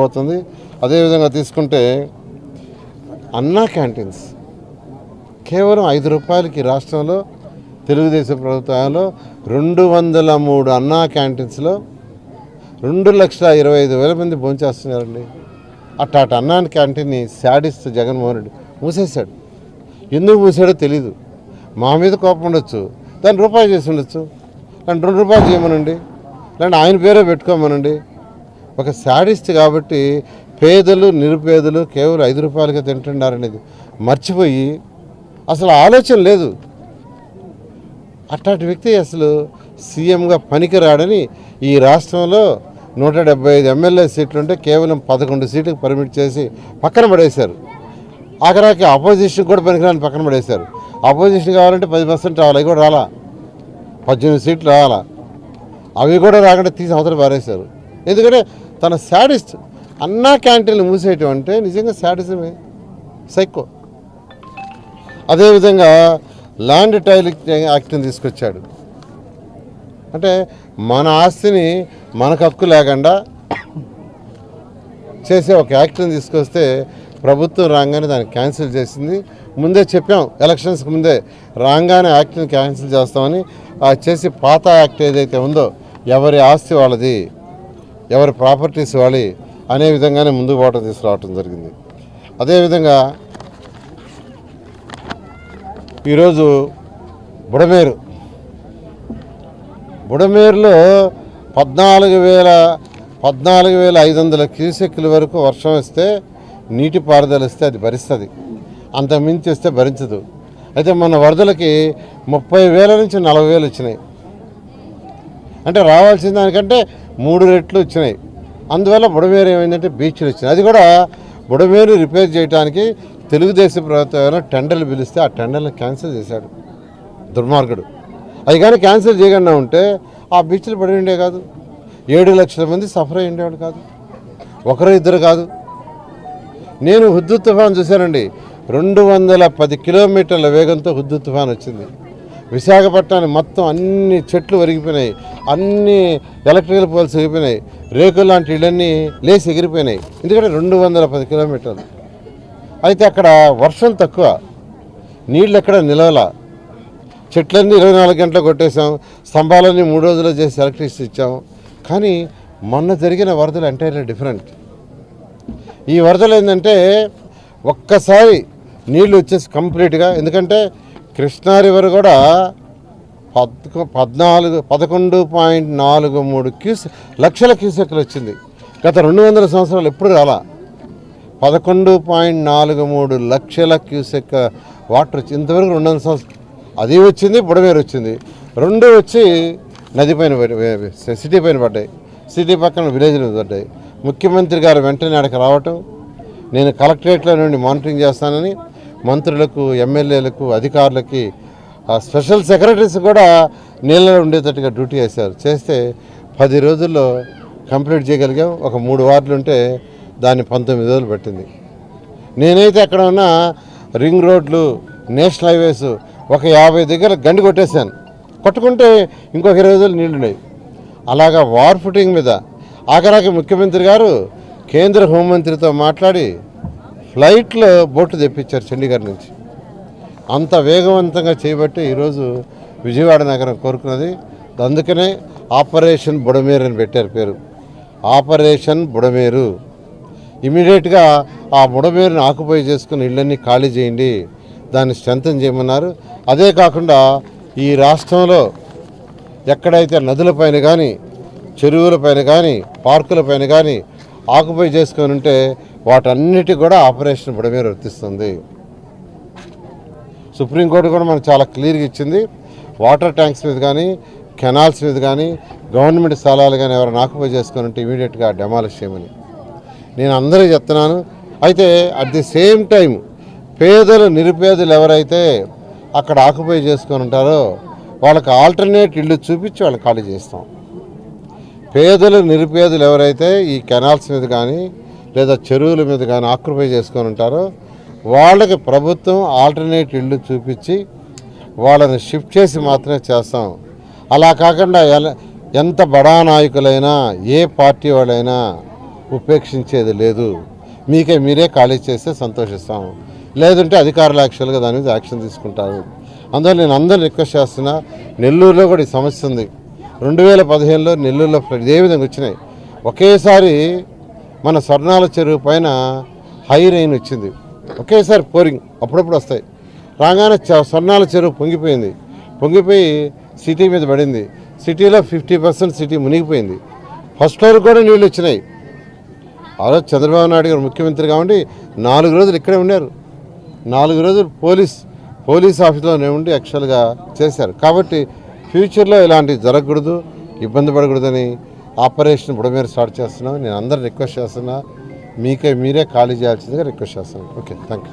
పోతుంది. అదేవిధంగా తీసుకుంటే అన్నా క్యాంటీన్స్. కేవలం ఐదు రూపాయలకి రాష్ట్రంలో తెలుగుదేశం ప్రభుత్వంలో రెండు వందల మూడు అన్నా క్యాంటీన్స్లో రెండు లక్షల ఇరవై ఐదు వేల మంది భోంచేస్తున్నారండి. అట్టాటి అన్నా క్యాంటీన్ని శాడిస్తూ జగన్మోహన్ రెడ్డి మూసేశాడు. ఎందుకు మూసాడో తెలీదు. మా మీద కోపం ఉండొచ్చు. దాన్ని రూపాయి చేసి ఉండొచ్చు. దాన్ని రెండు రూపాయలు చేయమనండి. లేదంటే ఆయన పేరే పెట్టుకోమనండి. ఒక శాడిస్ట్ కాబట్టి పేదలు నిరుపేదలు కేవలం ఐదు రూపాయలకే తింటున్నారనేది మర్చిపోయి అసలు ఆలోచన లేదు. అట్లాంటి వ్యక్తి అసలు సీఎంగా పనికిరాడని ఈ రాష్ట్రంలో నూట డెబ్బై ఐదు ఎమ్మెల్యే సీట్లు ఉంటే కేవలం పదకొండు సీట్లకు పర్మిట్ చేసి పక్కన పడేశారు. ఆఖరాకి అపోజిషన్ కూడా పనికిరాని పక్కన పడేశారు. అపోజిషన్ కావాలంటే పది పర్సెంట్ రావాలి అవి కూడా రాలా. పద్దెనిమిది సీట్లు రావాలా. అవి కూడా రాకుండా తీసి అవతల పారేశారు. ఎందుకంటే తన శాడిస్ట్ అన్నా క్యాంటీన్లు మూసేయటం అంటే నిజంగా శాడిజమే. సైకో. అదేవిధంగా ల్యాండ్ టైల్ యాక్ట్ని తీసుకొచ్చాడు. అంటే మన ఆస్తిని మనకు హక్కు లేకుండా చేసే ఒక యాక్ట్ని తీసుకొస్తే ప్రభుత్వం రాగానే దాన్ని క్యాన్సిల్ చేసింది. ముందే చెప్పాం ఎలక్షన్స్కి ముందే రాగానే యాక్ట్ని క్యాన్సిల్ చేస్తామని. ఆ చేసి పాత యాక్ట్ ఏదైతే ఉందో ఎవరి ఆస్తి వాళ్ళది? ఎవరి ప్రాపర్టీస్ వాళ్ళి అనే విధంగానే ముందు పోవటం తీసుకురావటం జరిగింది. అదేవిధంగా ఈరోజు బుడమేరు. బుడమేరులో పద్నాలుగు వేల పద్నాలుగు వేల ఐదు వందల క్యూసెక్ల వరకు వర్షం వస్తే నీటి పారుదల ఇస్తే అది భరిస్తుంది. అంత మించి వస్తే భరించదు. అయితే మన వరదలకి ముప్పై వేల నుంచి నలభై వేలు వచ్చినాయి. అంటే రావాల్సిన దానికంటే మూడు రెట్లు వచ్చినాయి. అందువల్ల బుడమేరు ఏమైందంటే బీచ్లు వచ్చినాయి. అది కూడా బుడమేరు రిపేర్ చేయడానికి తెలుగుదేశం ప్రభుత్వం టెండర్లు పిలిస్తే ఆ టెండర్లు క్యాన్సిల్ చేశాడు దుర్మార్గుడు. అది కానీ క్యాన్సిల్ చేయకుండా ఉంటే ఆ బీచ్లు పడి ఉండే కాదు. ఏడు లక్షల మంది సఫర్ అయి ఉండేవాడు కాదు. ఒకరు ఇద్దరు కాదు. నేను హుద్దు తుఫాన్ చూశానండి. రెండు వందల పది కిలోమీటర్ల వేగంతో హుద్దు తుఫాన్ వచ్చింది. విశాఖపట్నాన్ని మొత్తం అన్ని చెట్లు ఒరిగిపోయినాయి. అన్ని ఎలక్ట్రికల్ పోల్స్ ఎగిపోయినాయి రేకులు లాంటి ఇళ్ళన్నీ లేచి ఎగిరిపోయినాయి. ఎందుకంటే రెండు వందల పది కిలోమీటర్లు. అయితే అక్కడ వర్షం తక్కువ. నీళ్ళు ఎక్కడ నిలవల. చెట్లన్నీ ఇరవై నాలుగు గంటలు కొట్టేశాం. స్తంభాలన్నీ మూడు రోజులు చేసి ఎలక్ట్రిసిటీ ఇచ్చాం. కానీ మొన్న జరిగిన వరదలు ఎంటైర్లీ డిఫరెంట్. ఈ వరదలు ఏంటంటే ఒక్కసారి నీళ్ళు వచ్చేసి కంప్లీట్గా. ఎందుకంటే కృష్ణా రివర్ కూడా పద్క పద్నాలుగు పదకొండు పాయింట్ నాలుగు మూడు క్యూస్ లక్షల క్యూసెక్లు వచ్చింది. గత రెండు వందల సంవత్సరాలు ఎప్పుడు రాలా? పదకొండు పాయింట్ నాలుగు మూడు లక్షల క్యూసెక్ వాటర్ వచ్చి ఇంతవరకు రెండు వందల సంవత్సరాలు అది వచ్చింది బుడమేరు వచ్చింది. రెండు వచ్చి నది పైన సిటీ పైన పడ్డాయి. సిటీ పక్కన విలేజ్లు పడ్డాయి. ముఖ్యమంత్రి గారు వెంటనే అక్కడికి రావటం నేను కలెక్టరేట్లో నుండి మానిటరింగ్ చేస్తానని మంత్రులకు ఎమ్మెల్యేలకు అధికారులకి స్పెషల్ సెక్రటరీస్ కూడా నీళ్ళలో ఉండేటట్టుగా డ్యూటీ చేశారు. చేస్తే పది రోజుల్లో కంప్లీట్ చేయగలిగాం. ఒక మూడు వార్డులు ఉంటే దాన్ని పంతొమ్మిది రోజులు పట్టింది. నేనైతే అక్కడ ఉన్న రింగ్ రోడ్లు నేషనల్ హైవేస్ ఒక యాభై దగ్గర గండి కొట్టేశాను. కొట్టుకుంటే ఇంకొక ఇరవై రోజులు నీళ్ళున్నాయి. అలాగా వార్ ఫుటింగ్ మీద ఆఖరాకి ముఖ్యమంత్రి గారు కేంద్ర హోంమంత్రితో మాట్లాడి ఫ్లైట్లో బోటు తెప్పించారు చండీగఢ్ నుంచి. అంత వేగవంతంగా చేయబట్టి ఈరోజు విజయవాడ నగరం కోరుకున్నది. అందుకనే ఆపరేషన్ బుడమేరు అని పెట్టారు పేరు. ఆపరేషన్ బుడమేరు. ఇమీడియట్గా ఆ బుడమేరుని ఆకుపై చేసుకుని ఇళ్ళన్నీ ఖాళీ చేయండి దాన్ని స్ట్రెంథన్ చేయమన్నారు. అదే కాకుండా ఈ రాష్ట్రంలో ఎక్కడైతే నదులపైన కానీ చెరువులపైన కానీ పార్కులపైన కానీ ఆక్యుపై చేసుకొని ఉంటే వాటన్నిటి కూడా ఆపరేషన్ బుడమేరు వర్తిస్తుంది సుప్రీంకోర్టు కూడా మనకు చాలా క్లియర్గా ఇచ్చింది. వాటర్ ట్యాంక్స్ మీద కానీ కెనాల్స్ మీద కానీ గవర్నమెంట్ స్థలాలు కానీ ఎవరైనా ఆక్యుపై చేసుకొని ఉంటే ఇమీడియట్గా డెమాలిష్ చేయమని. నేను అందరూ చెప్తున్నాను. అయితే అట్ ది సేమ్ టైం పేదలు నిరుపేదలు ఎవరైతే అక్కడ ఆక్యుపై చేసుకొని ఉంటారో వాళ్ళకి ఆల్టర్నేట్ ఇల్లు చూపించి వాళ్ళకి ఖాళీ చేస్తాం. పేదలు నిరుపేదలు ఎవరైతే ఈ కెనాల్స్ మీద కానీ లేదా చెరువుల మీద కానీ ఆక్యుపై చేసుకొని ఉంటారో వాళ్ళకి ప్రభుత్వం ఆల్టర్నేట్ ఇల్లు చూపించి వాళ్ళని షిఫ్ట్ చేసి మాత్రమే చేస్తాం. అలా కాకుండా ఎంత బడా నాయకులైనా ఏ పార్టీ వాళ్ళైనా ఉపేక్షించేది లేదు. మీకే మీరే ఖాళీ చేస్తే సంతోషిస్తాము. లేదంటే అధికారులు యాక్చువల్గా దాని మీద యాక్షన్ తీసుకుంటారు. అందువల్ల నేను అందరిని రిక్వెస్ట్ చేస్తున్నా నెల్లూరులో కూడా ఈ సమస్య ఉంది. రెండు వేల పదిహేనులో నెల్లూరులో ఫ్లడ్ ఇదే విధంగా వచ్చినాయి. ఒకేసారి మన స్వర్ణాల చెరువు పైన హై రైన్ వచ్చింది. ఒకేసారి పోరింగ్ అప్పుడప్పుడు వస్తాయి. రాగానే చ- స్వర్ణాల చెరువు పొంగిపోయింది. పొంగిపోయి సిటీ మీద పడింది. సిటీలో ఫిఫ్టీ పర్సెంట్ సిటీ మునిగిపోయింది. ఫస్ట్ ఫ్లోర్ కూడా నీళ్ళు వచ్చినాయి. ఆ రోజు చంద్రబాబు నాయుడు గారు ముఖ్యమంత్రి కాబట్టి నాలుగు రోజులు ఇక్కడే ఉన్నారు. నాలుగు రోజులు పోలీస్ పోలీస్ ఆఫీస్లోనే ఉండి యాక్చువల్గా చేశారు. కాబట్టి ఫ్యూచర్లో ఇలాంటివి జరగకూడదు ఇబ్బంది పడకూడదని ఆపరేషన్ బుడమేరు స్టార్ట్ చేస్తున్నాం. నేను అందరు రిక్వెస్ట్ చేస్తున్నా మీకే మీరే ఖాళీ చేయాల్సిందిగా రిక్వెస్ట్ చేస్తున్నాను. Okay thank you